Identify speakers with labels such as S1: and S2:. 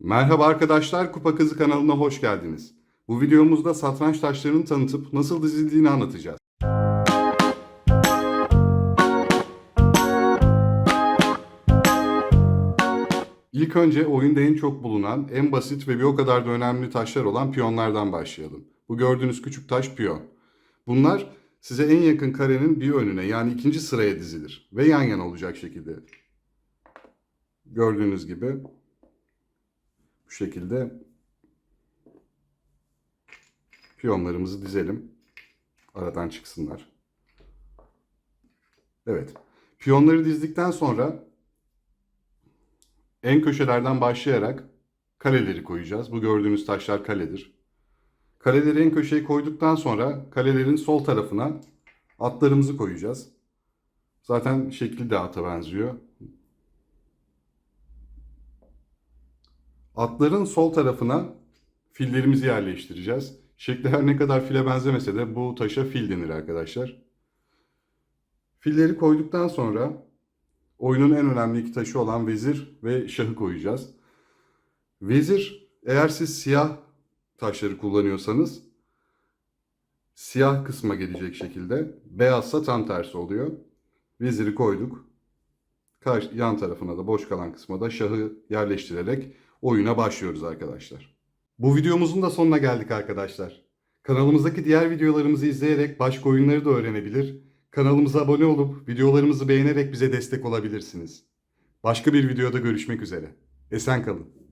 S1: Merhaba arkadaşlar, Kupa Kızı kanalına hoş geldiniz. Bu videomuzda satranç taşlarını tanıtıp nasıl dizildiğini anlatacağız. İlk önce oyunda en çok bulunan, en basit ve bir o kadar da önemli taşlar olan piyonlardan başlayalım. Bu gördüğünüz küçük taş piyon. Bunlar size en yakın karenin bir önüne yani ikinci sıraya dizilir ve yan yana olacak şekilde. Gördüğünüz gibi bu şekilde piyonlarımızı dizelim. Aradan çıksınlar. Evet. Piyonları dizdikten sonra en köşelerden başlayarak kaleleri koyacağız. Bu gördüğünüz taşlar kaledir. Kaleleri en köşeye koyduktan sonra kalelerin sol tarafına atlarımızı koyacağız. Zaten şekli de ata benziyor. Atların sol tarafına fillerimizi yerleştireceğiz. Şekli her ne kadar file benzemese de bu taşa fil denir arkadaşlar. Filleri koyduktan sonra oyunun en önemli iki taşı olan vezir ve şahı koyacağız. Vezir eğer siz siyah taşları kullanıyorsanız siyah kısma gelecek şekilde. Beyazsa tam tersi oluyor. Veziri koyduk. Karşı, yan tarafına da boş kalan kısma da şahı yerleştirerek oyuna başlıyoruz arkadaşlar. Bu videomuzun da sonuna geldik arkadaşlar. Kanalımızdaki diğer videolarımızı izleyerek başka oyunları da öğrenebilir. Kanalımıza abone olup videolarımızı beğenerek bize destek olabilirsiniz. Başka bir videoda görüşmek üzere. Esen kalın.